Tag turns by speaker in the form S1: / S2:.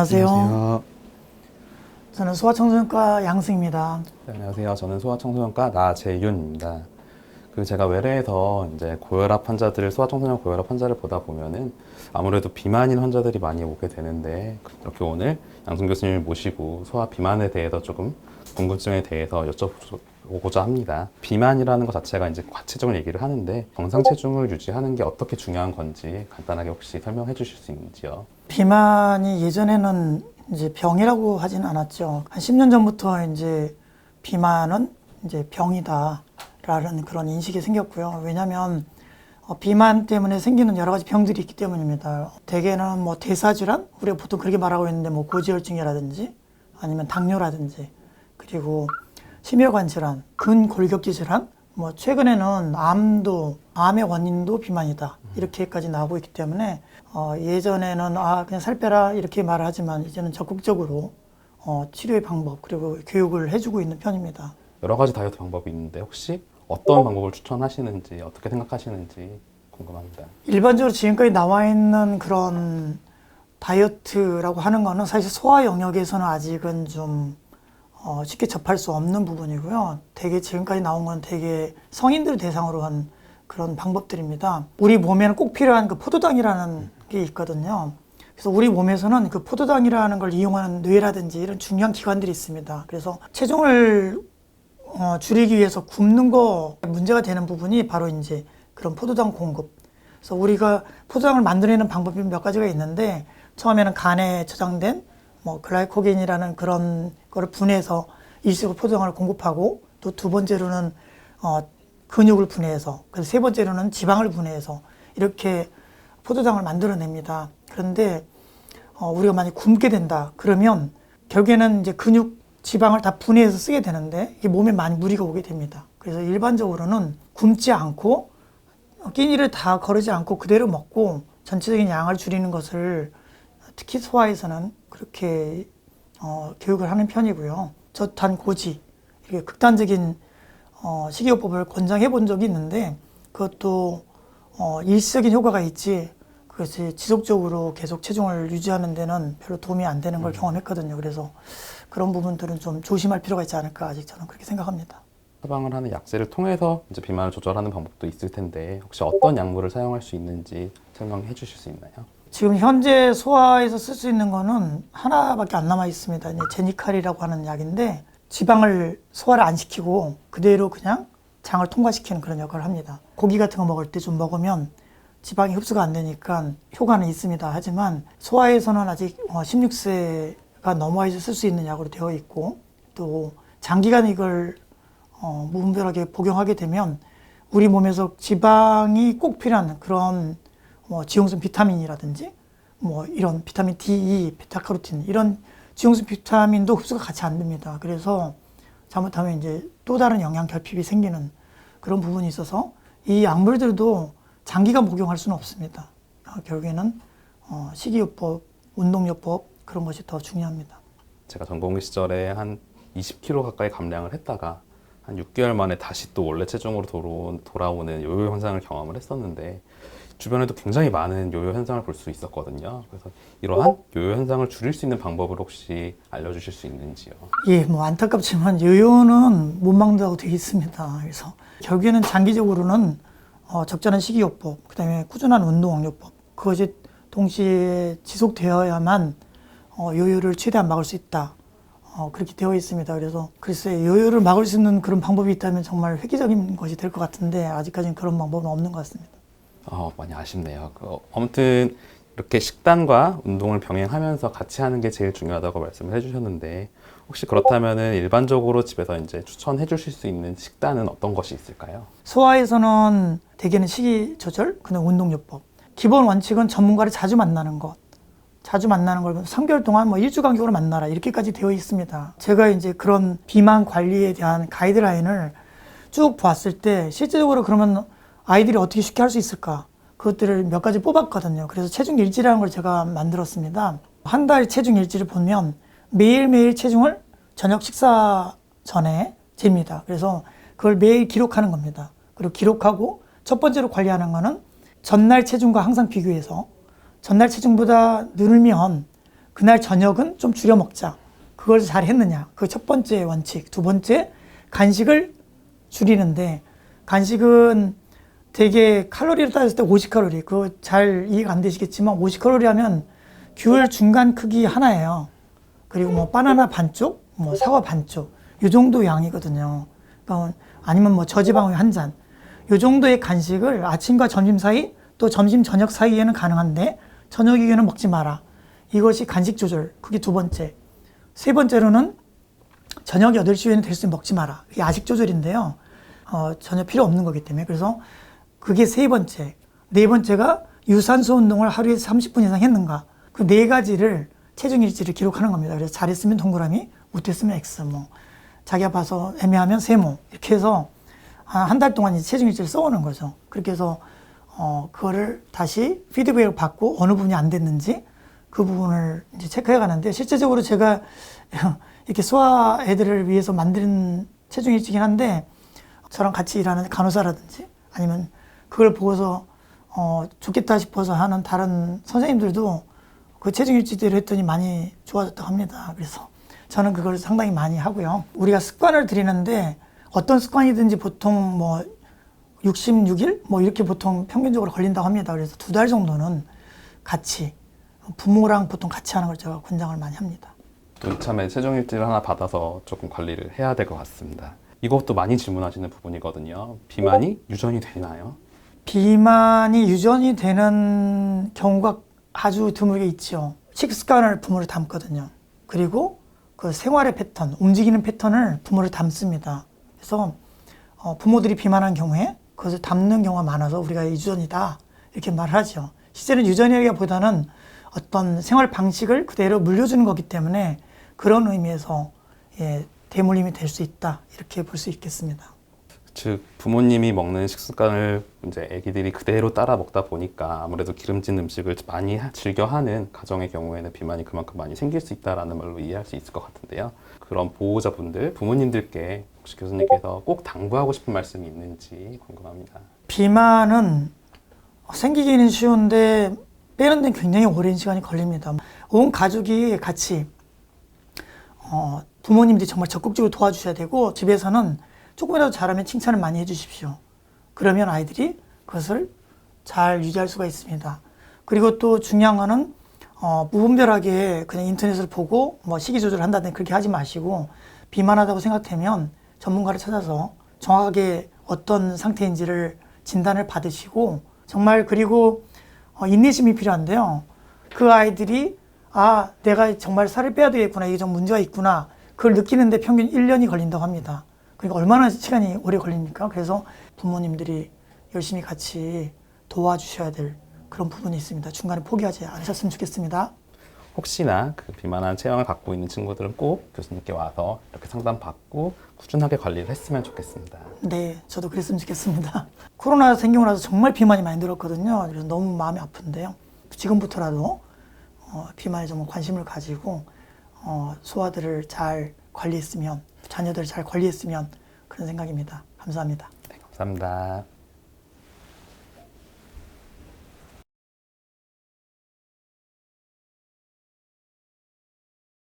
S1: 안녕하세요.
S2: 안녕하세요.
S1: 저는 소아청소년과 양승입니다.
S2: 네, 안녕하세요. 저는 소아청소년과 나재윤입니다. 그 제가 외래에서 이제 고혈압 환자들, 소아청소년 고혈압 환자를 보다 보면은 아무래도 비만인 환자들이 많이 오게 되는데 이렇게 오늘 양승 교수님을 모시고 소아 비만에 대해서 조금 궁금증에 대해서 여쭤보 고자 합니다. 비만이라는 것 자체가 이제 과체중을 얘기를 하는데 정상 체중을 유지하는 게 어떻게 중요한 건지 간단하게 혹시 설명해 주실 수 있는지요?
S1: 비만이 예전에는 이제 병이라고 하진 않았죠. 한 10년 전부터 이제 비만은 이제 병이다라는 그런 인식이 생겼고요. 왜냐하면 어, 비만 때문에 생기는 여러 가지 병들이 있기 때문입니다. 대개는 뭐 대사질환, 우리가 보통 그렇게 말하고 있는데 뭐 고지혈증이라든지 아니면 당뇨라든지 그리고 심혈관 질환, 근골격계 질환, 뭐 최근에는 암도 암의 원인도 비만이다 이렇게까지 나오고 있기 때문에 어, 예전에는 아 그냥 살 빼라 이렇게 말하지만 이제는 적극적으로 어, 치료의 방법 그리고 교육을 해주고 있는 편입니다.
S2: 여러 가지 다이어트 방법이 있는데 혹시 어떤 방법을 추천하시는지 어떻게 생각하시는지 궁금합니다.
S1: 일반적으로 지금까지 나와 있는 그런 다이어트라고 하는 거는 사실 소아 영역에서는 아직은 좀 어, 쉽게 접할 수 없는 부분이고요. 되게 지금까지 나온 건 되게 성인들 대상으로 한 그런 방법들입니다. 우리 몸에는 꼭 필요한 그 포도당이라는 게 있거든요. 그래서 우리 몸에서는 그 포도당이라는 걸 이용하는 뇌라든지 이런 중요한 기관들이 있습니다. 그래서 체중을 어, 줄이기 위해서 굶는 거 문제가 되는 부분이 바로 이제 그런 포도당 공급. 그래서 우리가 포도당을 만들어내는 방법이 몇 가지가 있는데 처음에는 간에 저장된 뭐 글라이코겐이라는 그런 거를 분해해서 일시적으로 포도당을 공급하고 또 두 번째로는 어, 근육을 분해해서 그래서 세 번째로는 지방을 분해해서 이렇게 포도당을 만들어냅니다. 그런데 어, 우리가 만약 굶게 된다 그러면 결국에는 이제 근육 지방을 다 분해해서 쓰게 되는데 이게 몸에 많이 무리가 오게 됩니다. 그래서 일반적으로는 굶지 않고 어, 끼니를 다 거르지 않고 그대로 먹고 전체적인 양을 줄이는 것을 특히 소아에서는 그렇게 어, 교육을 하는 편이고요. 저탄 고지 이렇게 극단적인 어, 식이요법을 권장해 본 적이 있는데 그것도 어, 일시적인 효과가 있지 그것이 지속적으로 계속 체중을 유지하는 데는 별로 도움이 안 되는 걸 경험했거든요. 그래서 그런 부분들은 좀 조심할 필요가 있지 않을까 아직 저는 그렇게 생각합니다.
S2: 처방을 하는 약제를 통해서 이제 비만을 조절하는 방법도 있을 텐데 혹시 어떤 약물을 사용할 수 있는지 설명해 주실 수 있나요?
S1: 지금 현재 소아에서 쓸 수 있는 거는 하나밖에 안 남아 있습니다. 제니칼이라고 하는 약인데 지방을 소화를 안 시키고 그대로 그냥 장을 통과시키는 그런 역할을 합니다. 고기 같은 거 먹을 때 좀 먹으면 지방이 흡수가 안 되니까 효과는 있습니다. 하지만 소아에서는 아직 16세가 넘어야지 쓸 수 있는 약으로 되어 있고 또 장기간 이걸 어, 무분별하게 복용하게 되면 우리 몸에서 지방이 꼭 필요한 그런 뭐 지용성 비타민이라든지 뭐 이런 비타민 D, E, 베타카로틴 이런 지용성 비타민도 흡수가 같이 안 됩니다. 그래서 잘못하면 이제 또 다른 영양 결핍이 생기는 그런 부분이 있어서 이 약물들도 장기간 복용할 수는 없습니다. 아, 결국에는 어, 식이요법, 운동요법 그런 것이 더 중요합니다.
S2: 제가 전공의 시절에 한 20kg 가까이 감량을 했다가 한 6개월 만에 다시 또 원래 체중으로 돌아오는 요요 현상을 경험을 했었는데 주변에도 굉장히 많은 요요 현상을 볼 수 있었거든요. 그래서 이러한 요요 현상을 줄일 수 있는 방법을 혹시 알려주실 수 있는지요?
S1: 예, 뭐 안타깝지만 요요는 못 막는다고 되어 있습니다. 그래서 결국에는 장기적으로는 어, 적절한 식이요법, 그다음에 꾸준한 운동요법 그것이 동시에 지속되어야만 어, 요요를 최대한 막을 수 있다. 어, 그렇게 되어 있습니다. 그래서 글쎄 요요를 막을 수 있는 그런 방법이 있다면 정말 획기적인 것이 될 것 같은데 아직까지는 그런 방법은 없는 것 같습니다.
S2: 어, 많이 아쉽네요. 그, 아무튼 이렇게 식단과 운동을 병행하면서 같이 하는 게 제일 중요하다고 말씀을 해주셨는데 혹시 그렇다면은 일반적으로 집에서 이제 추천해 주실 수 있는 식단은 어떤 것이 있을까요?
S1: 소아에서는 대개는 식이 조절, 그다음 운동요법. 기본 원칙은 전문가를 자주 만나는 것. 자주 만나는 걸 3개월 동안 뭐 일주 간격으로 만나라 이렇게까지 되어 있습니다. 제가 이제 그런 비만 관리에 대한 가이드라인을 쭉 봤을 때 실제적으로 그러면 아이들이 어떻게 쉽게 할 수 있을까? 그것들을 몇 가지 뽑았거든요. 그래서 체중 일지라는 걸 제가 만들었습니다. 한 달 체중 일지를 보면 매일매일 체중을 저녁 식사 전에 잽니다. 그래서 그걸 매일 기록하는 겁니다. 그리고 기록하고 첫 번째로 관리하는 거는 전날 체중과 항상 비교해서 전날 체중보다 늘면 그날 저녁은 좀 줄여 먹자. 그걸 잘 했느냐. 그 첫 번째 원칙. 두 번째, 간식을 줄이는데, 간식은 되게 칼로리를 따졌을 때 50칼로리. 그거 잘 이해가 안 되시겠지만, 50칼로리 하면 귤 중간 크기 하나예요. 그리고 뭐 바나나 반쪽, 뭐 사과 반쪽. 요 정도 양이거든요. 그러니까 아니면 뭐 저지방의 한 잔. 요 정도의 간식을 아침과 점심 사이 또 점심 저녁 사이에는 가능한데 저녁 이후에는 먹지 마라. 이것이 간식 조절. 그게 두 번째. 세 번째로는 저녁 8시 이후에는 될 수 있으면 먹지 마라. 이게 야식 조절인데요. 어, 전혀 필요 없는 거기 때문에. 그래서 그게 세 번째. 네 번째가 유산소 운동을 하루에 30분 이상 했는가. 그 네 가지를 체중 일지를 기록하는 겁니다. 그래서 잘했으면 동그라미, 못했으면 X. 뭐 자기가 봐서 애매하면 세모. 이렇게 해서 한 달 동안 이제 체중 일지를 써오는 거죠. 그렇게 해서 어, 그거를 다시 피드백을 받고 어느 부분이 안 됐는지 그 부분을 이제 체크해 가는데 실제적으로 제가 이렇게 소아 애들을 위해서 만든 체중 일지긴 한데 저랑 같이 일하는 간호사라든지 아니면 그걸 보고서 어, 좋겠다 싶어서 하는 다른 선생님들도 그 체중 일지대로 했더니 많이 좋아졌다고 합니다. 그래서 저는 그걸 상당히 많이 하고요. 우리가 습관을 들이는데 어떤 습관이든지 보통 뭐 66일 뭐 이렇게 보통 평균적으로 걸린다고 합니다. 그래서 두 달 정도는 같이 부모랑 보통 같이 하는 걸 제가 권장을 많이 합니다.
S2: 또 이참에 체중 일지를 하나 받아서 조금 관리를 해야 될 것 같습니다. 이것도 많이 질문하시는 부분이거든요. 비만이 유전이 되나요?
S1: 비만이 유전이 되는 경우가 아주 드물게 있죠. 식습관을 부모를 담거든요. 그리고 그 생활의 패턴, 움직이는 패턴을 부모를 담습니다. 그래서 어, 부모들이 비만한 경우에 그것을 담는 경우가 많아서 우리가 유전이다 이렇게 말을 하죠. 실제는 유전이라기보다는 어떤 생활 방식을 그대로 물려주는 거기 때문에 그런 의미에서 예, 대물림이 될 수 있다 이렇게 볼 수 있겠습니다.
S2: 즉 부모님이 먹는 식습관을 이제 아기들이 그대로 따라 먹다 보니까 아무래도 기름진 음식을 많이 하- 즐겨 하는 가정의 경우에는 비만이 그만큼 많이 생길 수 있다라는 말로 이해할 수 있을 것 같은데요. 그런 보호자분들, 부모님들께 혹시 교수님께서 꼭 당부하고 싶은 말씀이 있는지 궁금합니다.
S1: 비만은 생기기는 쉬운데 빼는 데는 굉장히 오랜 시간이 걸립니다. 온 가족이 같이 어, 부모님들이 정말 적극적으로 도와주셔야 되고 집에서는 조금이라도 잘하면 칭찬을 많이 해주십시오. 그러면 아이들이 그것을 잘 유지할 수가 있습니다. 그리고 또 중요한 거는 어, 무분별하게 그냥 인터넷을 보고 뭐 식이 조절을 한다든지 그렇게 하지 마시고 비만하다고 생각되면 전문가를 찾아서 정확하게 어떤 상태인지를 진단을 받으시고 정말 그리고 어, 인내심이 필요한데요. 그 아이들이 아 내가 정말 살을 빼야 되겠구나 이게 좀 문제가 있구나 그걸 느끼는데 평균 1년이 걸린다고 합니다. 그러니까 얼마나 시간이 오래 걸립니까? 그래서 부모님들이 열심히 같이 도와주셔야 될 그런 부분이 있습니다. 중간에 포기하지 않으셨으면 좋겠습니다.
S2: 혹시나 그 비만한 체형을 갖고 있는 친구들은 꼭 교수님께 와서 이렇게 상담받고 꾸준하게 관리를 했으면 좋겠습니다.
S1: 네, 저도 그랬으면 좋겠습니다. 코로나 생기고 나서 정말 비만이 많이 늘었거든요. 그래서 너무 마음이 아픈데요. 지금부터라도 어, 비만에 좀 관심을 가지고 어, 소아들을 잘 관리했으면 자녀들을 잘 관리했으면 그런 생각입니다. 감사합니다.
S2: 네, 감사합니다.